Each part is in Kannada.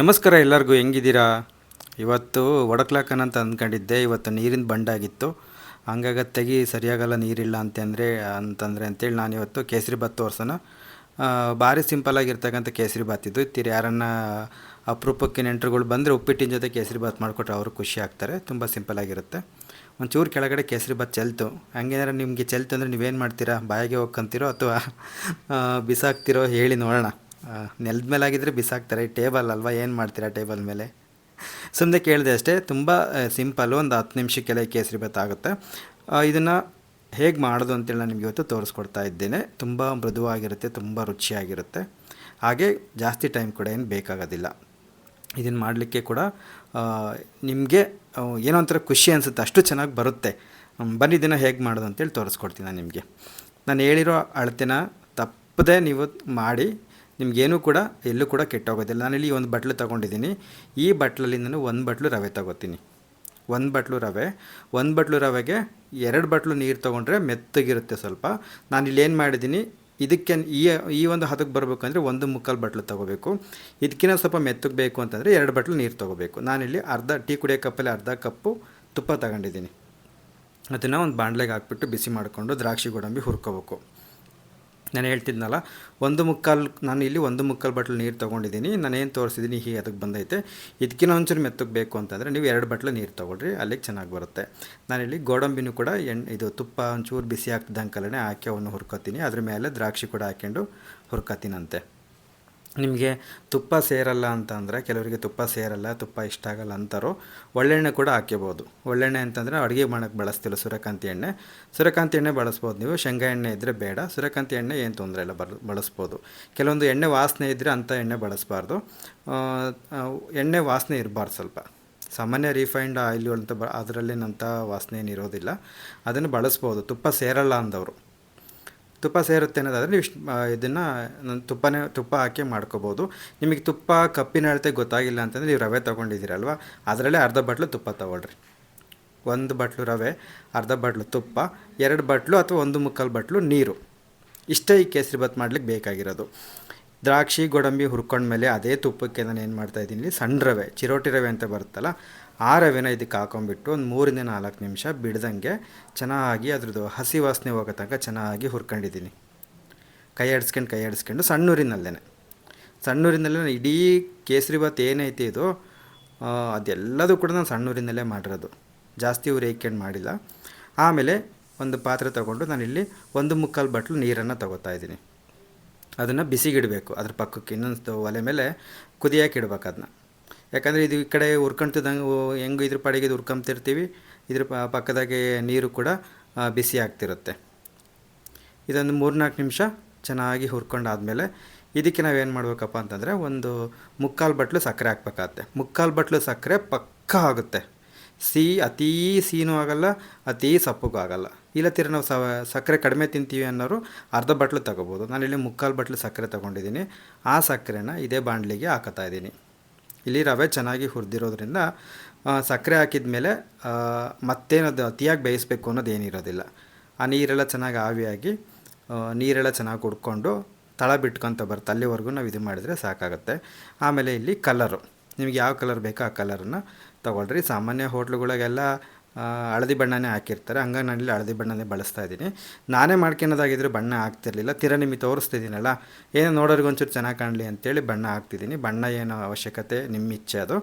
ನಮಸ್ಕಾರ ಎಲ್ಲರಿಗೂ, ಹೆಂಗಿದ್ದೀರಾ? ಇವತ್ತು ಅಂತ ಅಂದ್ಕೊಂಡಿದ್ದೆ, ಇವತ್ತು ನೀರಿನ ಬಂಡಾಗಿತ್ತು. ಹಂಗಾಗ ತೆಗಿ ಸರಿಯಾಗಲ್ಲ, ನೀರಿಲ್ಲ ಅಂತಂದರೆ ಅಂತಂದರೆ ಅಂತೇಳಿ ನಾನು ಇವತ್ತು ಕೇಸರಿ ಬಾತ್ ತೋರ್ಸೋಣ. ಭಾರಿ ಸಿಂಪಲ್ಲಾಗಿರ್ತಕ್ಕಂಥ ಕೇಸರಿ ಬಾತ್ ಇದು. ಇತ್ತಿರ ಯಾರನ್ನ ಅಪರೂಪಕ್ಕೆ ನೆಂಟರುಗಳು ಬಂದರೆ ಉಪ್ಪಿಟ್ಟಿನ ಜೊತೆ ಕೇಸರಿ ಬಾತ್ ಮಾಡಿಕೊಟ್ರೆ ಅವರು ಖುಷಿ ಆಗ್ತಾರೆ, ತುಂಬ ಸಿಂಪಲ್ಲಾಗಿರುತ್ತೆ ಒಂಚೂರು ಕೆಳಗಡೆ ಕೇಸರಿ ಬಾತ್ ಚೆಲ್ತು. ಹಂಗೇನಾರ ನಿಮಗೆ ಚೆಲ್ತು ಅಂದರೆ ನೀವೇನು ಮಾಡ್ತೀರಾ? ಬಾಯಿಗೆ ಹೋಗ್ಕೊಂತೀರೋ ಅಥವಾ ಬಿಸಾಕ್ತಿರೋ ಹೇಳಿ ನೋಡೋಣ. ನೆಲದ ಮೇಲೆ ಆಗಿದ್ರೆ ಬಿಸಾಕ್ತಾರೆ. ಟೇಬಲ್ ಅಲ್ವಾ, ಏನು ಮಾಡ್ತೀರಾ ಟೇಬಲ್ ಮೇಲೆ? ಸುಮ್ಮನೆ ಕೇಳಿದೆ ಅಷ್ಟೇ, ತುಂಬ ಸಿಂಪಲ್ಲು ಒಂದು ಹತ್ತು ನಿಮಿಷಕ್ಕೆಲ್ಲ ಕೇಸರಿ ಭಾತ್ ಆಗುತ್ತೆ. ಇದನ್ನು ಹೇಗೆ ಮಾಡೋದು ಅಂತೇಳಿ ನಾನು ನಿಮಗೆ ಇವತ್ತು ತೋರಿಸ್ಕೊಡ್ತಾ ಇದ್ದೇನೆ. ತುಂಬ ಮೃದುವಾಗಿರುತ್ತೆ, ತುಂಬ ರುಚಿಯಾಗಿರುತ್ತೆ. ಹಾಗೆ ಜಾಸ್ತಿ ಟೈಮ್ ಕೂಡ ಏನು ಬೇಕಾಗೋದಿಲ್ಲ. ಇದನ್ನು ಮಾಡಲಿಕ್ಕೆ ಕೂಡ ನಿಮಗೆ ಏನೋ ಒಂಥರ ಖುಷಿ ಅನಿಸುತ್ತೆ, ಅಷ್ಟು ಚೆನ್ನಾಗಿ ಬರುತ್ತೆ. ಬನ್ನಿ ಇದನ್ನು ಹೇಗೆ ಮಾಡೋದು ಅಂತೇಳಿ ತೋರಿಸ್ಕೊಡ್ತೀನಿ ನಾನು ನಿಮಗೆ. ನಾನು ಹೇಳಿರೋ ಅಳತೆನ ತಪ್ಪದೆ ನೀವು ಮಾಡಿ ನಿಮಗೇನೂ ಕೂಡ ಎಲ್ಲೂ ಕೂಡ ಕೆಟ್ಟೋಗೋದಿಲ್ಲ. ನಾನಿಲ್ಲಿ ಒಂದು ಬಟ್ಲು ತೊಗೊಂಡಿದ್ದೀನಿ. ಈ ಬಟ್ಲಲ್ಲಿ ನಾನು ಒಂದು ಬಟ್ಲು ರವೆ ತಗೋತೀನಿ. ಒಂದು ಬಟ್ಲು ರವೆ. ಒಂದು ಬಟ್ಲು ರವೆಗೆ ಎರಡು ಬಟ್ಲು ನೀರು ತೊಗೊಂಡ್ರೆ ಮೆತ್ತಗಿರುತ್ತೆ ಸ್ವಲ್ಪ. ನಾನು ಇಲ್ಲಿ ಏನು ಮಾಡಿದ್ದೀನಿ, ಇದಕ್ಕೆ ಈ ಈ ಒಂದು ಹದಕ್ಕೆ ಬರಬೇಕಂದ್ರೆ ಒಂದು ಮುಕ್ಕಾಲು ಬಟ್ಲು ತೊಗೋಬೇಕು. ಇದಕ್ಕಿಂತ ಸ್ವಲ್ಪ ಮೆತ್ತಗೆ ಬೇಕು ಅಂತಂದರೆ ಎರಡು ಬಟ್ಲು ನೀರು ತೊಗೋಬೇಕು. ನಾನಿಲ್ಲಿ ಅರ್ಧ ಟೀ ಕುಡಿಯೋ ಕಪ್ಪಲ್ಲಿ ಅರ್ಧ ಕಪ್ಪು ತುಪ್ಪ ತಗೊಂಡಿದ್ದೀನಿ. ಅದನ್ನು ಒಂದು ಬಾಣಲೆಗೆ ಹಾಕ್ಬಿಟ್ಟು ಬಿಸಿ ಮಾಡಿಕೊಂಡು ದ್ರಾಕ್ಷಿ ಗೋಡಂಬಿ ಹುರ್ಕೋಬೇಕು. ನಾನು ಹೇಳ್ತಿದ್ನಲ್ಲ, ಒಂದು ಮುಕ್ಕಾಲು, ನಾನು ಇಲ್ಲಿ ಒಂದು ಮುಕ್ಕಾಲು ಬಟ್ಲು ನೀರು ತೊಗೊಂಡಿದ್ದೀನಿ ಏನು ತೋರಿಸಿದ್ದೀನಿ ಹೀಗೆ ಅದಕ್ಕೆ ಬಂದೈತೆ. ಇದಕ್ಕಿಂತ ಒಂಚೂರು ಮೆತ್ತಗೆ ಬೇಕು ಅಂತಂದರೆ ನೀವು ಎರಡು ಬಟ್ಲು ನೀರು ತೊಗೊಳ್ರಿ, ಅಲ್ಲಿಗೆ ಚೆನ್ನಾಗಿ ಬರುತ್ತೆ. ನಾನಿಲ್ಲಿ ಗೋಡಂಬಿನೂ ಕೂಡ ಎಣ್ಣೆ ಇದು ತುಪ್ಪ ಒಂಚೂರು ಬಿಸಿ ಆಗ್ತಿದ್ದಂಕಲ್ಲೇ ಹಾಕಿ ಅವನ್ನು ಹುರ್ಕೋತೀನಿ. ಅದ್ರ ಮೇಲೆ ದ್ರಾಕ್ಷಿ ಕೂಡ ಹಾಕ್ಕೊಂಡು ಹುರ್ಕೋತೀನಂತೆ. ನಿಮಗೆ ತುಪ್ಪ ಸೇರಲ್ಲ ಅಂತ ಅಂದರೆ ಕೆಲವರಿಗೆ ತುಪ್ಪ ಸೇರಲ್ಲ, ತುಪ್ಪ ಇಷ್ಟ ಆಗಲ್ಲ ಅಂತಾರೋ, ಒಳ್ಳೆಣ್ಣೆ ಕೂಡ ಹಾಕ್ಕೋಬೋದು ಒಳ್ಳೆಣ್ಣೆ ಅಂತಂದರೆ ಅಡುಗೆ ಮಾಡೋಕ್ಕೆ ಬಳಸ್ತಿಲ್ಲ ಸೂರ್ಯಕಾಂತಿ ಎಣ್ಣೆ. ಸೂರ್ಯಕಾಂತಿ ಎಣ್ಣೆ ಬಳಸ್ಬೋದು ನೀವು. ಶೇಂಗಾ ಎಣ್ಣೆ ಇದ್ದರೆ ಬೇಡ. ಸೂರ್ಯಕಾಂತಿ ಎಣ್ಣೆ ಏನು ತೊಂದರೆ ಇಲ್ಲ, ಬರ್, ಬಳಸ್ಬೋದು. ಕೆಲವೊಂದು ಎಣ್ಣೆ ವಾಸನೆ ಇದ್ದರೆ ಅಂಥ ಎಣ್ಣೆ ಬಳಸಬಾರ್ದು. ಎಣ್ಣೆ ವಾಸನೆ ಇರಬಾರ್ದು ಸ್ವಲ್ಪ. ಸಾಮಾನ್ಯ ರಿಫೈನ್ಡ್ ಆಯಿಲ್ ಅಂತ ಬ ಅದರಲ್ಲೇನಂಥ ವಾಸನೆ ಏನು ಇರೋದಿಲ್ಲ. ಅದನ್ನು ಬಳಸ್ಬೋದು. ತುಪ್ಪ ಸೇರಲ್ಲ ಅಂದವರು. ತುಪ್ಪ ಸೇರುತ್ತೆ ಅನ್ನೋದಾದರೆ ನೀವು ಇದನ್ನು ನಾನು ತುಪ್ಪನೇ, ತುಪ್ಪ ಹಾಕಿ ಮಾಡ್ಕೋಬೋದು. ನಿಮಗೆ ತುಪ್ಪ ಕಪ್ಪಿನ ಅಳತೆ ಗೊತ್ತಾಗಿಲ್ಲ ಅಂತಂದರೆ ನೀವು ರವೆ ತೊಗೊಂಡಿದ್ದೀರಲ್ವ? ಅದರಲ್ಲೇ ಅರ್ಧ ಬಟ್ಲು ತುಪ್ಪ ತೊಗೊಳ್ರಿ. ಒಂದು ಬಟ್ಲು ರವೆ, ಅರ್ಧ ಬಟ್ಲು ತುಪ್ಪ, ಎರಡು ಬಟ್ಲು ಅಥವಾ ಒಂದು ಮುಕ್ಕಾಲು ಬಟ್ಲು ನೀರು. ಇಷ್ಟೇ ಈ ಕೇಸರಿ ಬಾತ್ ಮಾಡ್ಲಿಕ್ಕೆ ಬೇಕಾಗಿರೋದು. ದ್ರಾಕ್ಷಿ, ಗೋಡಂಬಿ ಹುರ್ಕೊಂಡ್ಮೇಲೆ ಅದೇ ತುಪ್ಪಕ್ಕೆ ನಾನು ಏನು ಮಾಡ್ತಾ ಇದ್ದೀನಿ? ಸಣ್ಣ ರವೆ, ಚಿರೋಟಿ ರವೆ ಅಂತ ಬರುತ್ತಲ್ಲ ಆ ರವೆನ ಇದಕ್ಕೆ ಹಾಕೊಂಡ್ಬಿಟ್ಟು ಒಂದು ಮೂರಿಂದ ನಾಲ್ಕು ನಿಮಿಷ ಬಿಡ್ದಂಗೆ ಚೆನ್ನಾಗಿ ಅದ್ರದ್ದು ಹಸಿ ವಾಸನೆ ಹೋಗೋ ತನಕ ಚೆನ್ನಾಗಿ ಹುರ್ಕೊಂಡಿದ್ದೀನಿ. ಕೈ ಆಡಿಸ್ಕೊಂಡು ಕೈ ಆಡಿಸ್ಕೊಂಡು ಸಣ್ಣೂರಿನಲ್ಲೇ ಸಣ್ಣೂರಿನಲ್ಲೇ ನಾನು ಇಡೀ ಕೇಸರಿ ಭಾತ್ ಏನೈತೆ ಇದು ಅದೆಲ್ಲದೂ ಕೂಡ ನಾನು ಸಣ್ಣೂರಿನಲ್ಲೇ ಮಾಡಿರೋದು. ಜಾಸ್ತಿ ಉರಿ ಮಾಡಿಲ್ಲ. ಆಮೇಲೆ ಒಂದು ಪಾತ್ರೆ ತೊಗೊಂಡು ನಾನಿಲ್ಲಿ ಒಂದು ಮುಕ್ಕಾಲು ಬಟ್ಲು ನೀರನ್ನು ತಗೋತಾ ಇದ್ದೀನಿ. ಅದನ್ನು ಬಿಸಿಗಿಡಬೇಕು, ಅದ್ರ ಪಕ್ಕಕ್ಕೆ ಇನ್ನೊಂದು ಒಲೆ ಮೇಲೆ ಕುದಿಯೋಕೆ ಇಡ್ಬೇಕು ಅದನ್ನ. ಯಾಕಂದರೆ ಇದು ಈ ಕಡೆ ಉರ್ಕೊಂತಿದ್ದಂಗೆ ಹೆಂಗೆ ಇದ್ರ ಪಾಡಿಗೆ ಇದು ಉರ್ಕೊಂತಿರ್ತೀವಿ ಇದ್ರ ಪಕ್ಕದಾಗೆ ನೀರು ಕೂಡ ಬಿಸಿ ಆಗ್ತಿರುತ್ತೆ. ಇದೊಂದು ಮೂರ್ನಾಲ್ಕು ನಿಮಿಷ ಚೆನ್ನಾಗಿ ಹುರ್ಕೊಂಡಾದಮೇಲೆ ಇದಕ್ಕೆ ನಾವೇನು ಮಾಡಬೇಕಪ್ಪ ಅಂತಂದರೆ ಒಂದು ಮುಕ್ಕಾಲು ಬಟ್ಲು ಸಕ್ಕರೆ ಹಾಕ್ಬೇಕಾಗತ್ತೆ. ಮುಕ್ಕಾಲು ಬಟ್ಲು ಸಕ್ಕರೆ ಪಕ್ಕ ಆಗುತ್ತೆ. ಸಿಹಿ ಅತೀ ಸಿಹಿನೂ ಆಗಲ್ಲ, ಅತೀ ಸಪ್ಪಗೂ ಆಗಲ್ಲ. ಇಲ್ಲ ತೀರ ನಾವು ಸಕ್ಕರೆ ಕಡಿಮೆ ತಿಂತೀವಿ ಅನ್ನೋರು ಅರ್ಧ ಬಟ್ಲು ತಗೋಬೋದು. ನಾನಿಲ್ಲಿ ಮುಕ್ಕಾಲು ಬಟ್ಲು ಸಕ್ಕರೆ ತೊಗೊಂಡಿದ್ದೀನಿ. ಆ ಸಕ್ಕರೆನ ಇದೇ ಬಾಣಲಿಗೆ ಹಾಕತಾ ಇದ್ದೀನಿ. ಇಲ್ಲಿ ರವೆ ಚೆನ್ನಾಗಿ ಹುರಿದಿರೋದ್ರಿಂದ ಸಕ್ಕರೆ ಹಾಕಿದ ಮೇಲೆ ಮತ್ತೇನದು ಅತಿಯಾಗಿ ಬೇಯಿಸ್ಬೇಕು ಅನ್ನೋದೇನಿರೋದಿಲ್ಲ ಆ ನೀರೆಲ್ಲ ಚೆನ್ನಾಗಿ ಆವಿಯಾಗಿ ನೀರೆಲ್ಲ ಚೆನ್ನಾಗಿ ಕುಡ್ಕೊಂಡು ತಳ ಬಿಟ್ಕೊತ ಬರುತ್ತೆ ಅಲ್ಲಿವರೆಗೂ ನಾವು ಇದು ಮಾಡಿದರೆ ಸಾಕಾಗುತ್ತೆ. ಆಮೇಲೆ ಇಲ್ಲಿ ಕಲರು. ನಿಮಗೆ ಯಾವ ಕಲರ್ ಬೇಕೋ ಆ ಕಲರನ್ನು ತೊಗೊಳ್ರಿ. ಸಾಮಾನ್ಯ ಹೋಟ್ಲುಗಳಿಗೆಲ್ಲ ಹಳದಿ ಬಣ್ಣನೇ ಹಾಕಿರ್ತಾರೆ. ಹಂಗಾಗಿ ನಾನಿಲ್ಲಿ ಹಳದಿ ಬಣ್ಣನೇ ಬಳಸ್ತಾ ಇದ್ದೀನಿ. ನಾನೇ ಮಾಡ್ಕೊಳೋದಾಗಿದ್ದರೆ ಬಣ್ಣ ಹಾಕ್ತಿರ್ಲಿಲ್ಲ ತಿರ ನಿಮಗೆ ತೋರಿಸ್ತಿದ್ದೀನಲ್ಲ, ಏನೋ ನೋಡೋರಿಗೆ ಒಂಚೂರು ಚೆನ್ನಾಗಿ ಕಾಣಲಿ ಅಂತೇಳಿ ಬಣ್ಣ ಹಾಕ್ತಿದ್ದೀನಿ. ಬಣ್ಣ ಏನು ಅವಶ್ಯಕತೆ ನಿಮ್ಮ ಇಚ್ಛೆ ಅದು.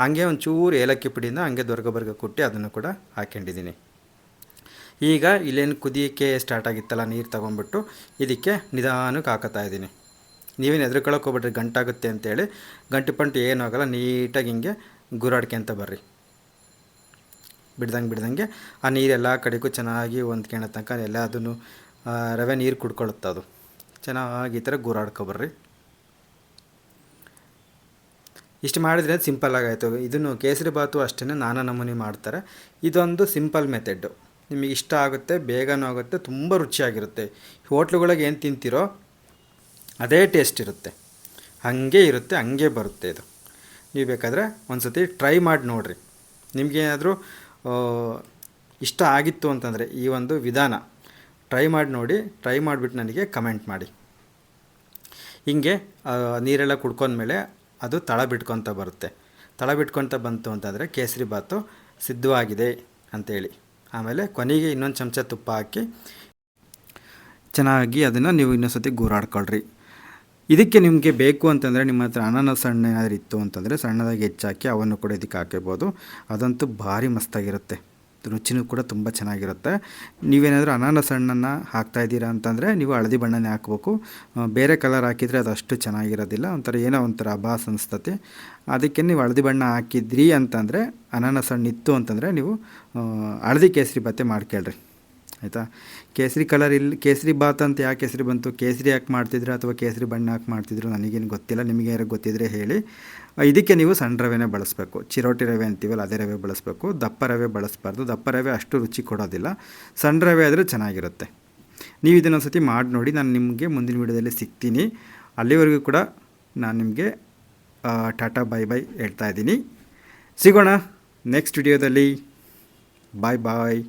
ಹಾಗೆ ಒಂಚೂರು ಏಲಕ್ಕಿ ಪುಡಿಯಿಂದ ಹಂಗೆ ದೊರ್ಗಬರ್ಗ ಕುಟ್ಟಿ ಅದನ್ನು ಕೂಡ ಹಾಕ್ಕೊಂಡಿದ್ದೀನಿ ಈಗ ಇಲ್ಲೇನು ಕುದಿಯೋಕ್ಕೆ ಸ್ಟಾರ್ಟ್ ಆಗಿತ್ತಲ್ಲ, ನೀರು ತೊಗೊಂಬಿಟ್ಟು ಇದಕ್ಕೆ ನಿಧಾನಕ್ಕೆ ಹಾಕತ್ತಾ ಇದ್ದೀನಿ. ನೀವೇನು ಎದುರುಕೊಳ್ಳೋಕೆ ಹೋಗ್ಬಿಟ್ರಿ ಗಂಟಾಗುತ್ತೆ ಅಂತೇಳಿ. ಗಂಟು ಪಂಟು ಏನೂ ಆಗೋಲ್ಲ, ನೀಟಾಗಿ ಹಿಂಗೆ ಗುರಾಡ್ಕೊಂತ ಬರ್ರಿ. ಬಿಡ್ದಂಗೆ ಬಿಡ್ದಂಗೆ ಆ ನೀರು ಎಲ್ಲ ಕಡೆಗೂ ಚೆನ್ನಾಗಿ ಹೊಂದ್ಕೊಳೋ ತನಕ ಎಲ್ಲ ಅದನ್ನು ರವೆ ನೀರು ಕುಡ್ಕೊಳುತ್ತೆ ಅದು. ಚೆನ್ನಾಗಿ ಈ ಥರ ಗೂರಾಡ್ಕೊಬರ್ರಿ ಇಷ್ಟು ಮಾಡಿದರೆ ಸಿಂಪಲ್ ಆಗಾಯಿತು. ಇದನ್ನು ಕೇಸರಿ ಬಾತು ಅಷ್ಟೇ ನಾನಾ ನಮೂನಿ ಮಾಡ್ತಾರೆ. ಇದೊಂದು ಸಿಂಪಲ್ ಮೆಥಡ್ಡು ನಿಮಗೆ ಇಷ್ಟ ಆಗುತ್ತೆ, ಬೇಗನೂ ಆಗುತ್ತೆ, ತುಂಬ ರುಚಿಯಾಗಿರುತ್ತೆ. ಹೋಟ್ಲುಗಳಿಗೆ ಏನು ತಿಂತೀರೋ ಅದೇ ಟೇಸ್ಟ್ ಇರುತ್ತೆ. ಹಾಗೆ ಇರುತ್ತೆ, ಹಂಗೆ ಬರುತ್ತೆ ಇದು. ನೀವು ಬೇಕಾದರೆ ಒಂದು ಸತಿ ಟ್ರೈ ಮಾಡಿ ನೋಡಿರಿ. ನಿಮಗೇನಾದರೂ ಇಷ್ಟ ಆಗಿತ್ತು ಅಂತಂದರೆ ಈ ಒಂದು ವಿಧಾನ. ಟ್ರೈ ಮಾಡಿ ನೋಡಿ ಟ್ರೈ ಮಾಡಿಬಿಟ್ಟು ನನಗೆ ಕಮೆಂಟ್ ಮಾಡಿ. ಹಿಂಗೆ ನೀರೆಲ್ಲ ಕುಡ್ಕೊಂಡ್ಮೇಲೆ ಅದು ತಳ ಬಿಟ್ಕೊತ ಬರುತ್ತೆ. ತಳ ಬಿಟ್ಕೊತ ಬಂತು ಅಂತಂದರೆ ಕೇಸರಿ ಬಾತು ಸಿದ್ಧವಾಗಿದೆ ಅಂತೇಳಿ. ಆಮೇಲೆ ಕೊನೆಗೆ ಇನ್ನೊಂದು ಚಮಚ ತುಪ್ಪ ಹಾಕಿ ಚೆನ್ನಾಗಿ ಅದನ್ನು ನೀವು ಇನ್ನೊಂದು ಸತಿ ಗೂರಾಡ್ಕೊಳ್ರಿ. ಇದಕ್ಕೆ ನಿಮಗೆ ಬೇಕು ಅಂತಂದರೆ ನಿಮ್ಮ ಹತ್ರ ಅನಾನಸ್ ಸಣ್ಣ ಏನಾದರೂ ಇತ್ತು ಅಂತಂದರೆ ಸಣ್ಣದಾಗಿ ಹೆಚ್ಚಾಕಿ ಅವನ್ನು ಕೂಡ ಇದಕ್ಕೆ ಹಾಕಿರ್ಬೋದು. ಅದಂತೂ ಭಾರಿ ಮಸ್ತಾಗಿರುತ್ತೆ. ರುಚಿನೂ ಕೂಡ ತುಂಬ ಚೆನ್ನಾಗಿರುತ್ತೆ. ನೀವೇನಾದರೂ ಅನಾನಸ್ ಹಣ್ಣನ್ನು ಹಾಕ್ತಾ ಇದ್ದೀರಾ ಅಂತಂದರೆ ನೀವು ಹಳದಿ ಬಣ್ಣನೇ ಹಾಕ್ಬೇಕು. ಬೇರೆ ಕಲರ್ ಹಾಕಿದರೆ ಅದು ಅಷ್ಟು ಚೆನ್ನಾಗಿರೋದಿಲ್ಲ. ಒಂಥರ ಏನೋ ಒಂಥರ ಅಭಾಸ ಅನಿಸ್ತತಿ. ಅದಕ್ಕೆ ನೀವು ಹಳದಿ ಬಣ್ಣ ಹಾಕಿದ್ರಿ ಅಂತಂದರೆ ಅನಾನಸ್ ಹಣ್ಣು ಇತ್ತು ಅಂತಂದರೆ ನೀವು ಹಳದಿ ಕೇಸರಿ ಭತ್ತೆ ಮಾಡ್ಕೊಳ್ರಿ. ಆಯಿತಾ? ಕೇಸರಿ ಕಲರ್ ಇಲ್ಲಿ ಕೇಸರಿ ಬಾತ್ ಅಂತ ಯಾಕೆ ಕೇಸರಿ ಬಂತು? ಕೇಸರಿ ಯಾಕೆ ಮಾಡ್ತಿದ್ರು ಅಥವಾ ಕೇಸರಿ ಬಣ್ಣ ಯಾಕೆ ಮಾಡ್ತಿದ್ರು? ನನಗೇನು ಗೊತ್ತಿಲ್ಲ. ನಿಮಗೆ ಯಾರು ಗೊತ್ತಿದ್ರೆ ಹೇಳಿ. ಇದಕ್ಕೆ ನೀವು ಸಣ್ಣ ರವೆನೇ ಬಳಸಬೇಕು. ಚಿರೋಟಿ ರವೆ ಅಂತೀವಲ್ಲ, ಅದೇ ರವೆ ಬಳಸಬೇಕು. ದಪ್ಪ ರವೆ ಬಳಸಬಾರ್ದು. ದಪ್ಪ ರವೆ ಅಷ್ಟು ರುಚಿ ಕೊಡೋದಿಲ್ಲ. ಸಣ್ಣ ರವೆ ಆದರೆ ಚೆನ್ನಾಗಿರುತ್ತೆ. ನೀವು ಇದನ್ನೊಂದು ಸತಿ ಮಾಡಿ ನೋಡಿ. ನಾನು ನಿಮಗೆ ಮುಂದಿನ ವಿಡಿಯೋದಲ್ಲಿ ಸಿಗ್ತೀನಿ. ಅಲ್ಲಿವರೆಗೂ ಕೂಡ ನಾನು ನಿಮಗೆ ಟಾಟಾ ಬೈ ಬೈ ಹೇಳ್ತಾ ಇದ್ದೀನಿ. ಸಿಗೋಣ ನೆಕ್ಸ್ಟ್ ವಿಡಿಯೋದಲ್ಲಿ. ಬಾಯ್ ಬಾಯ್.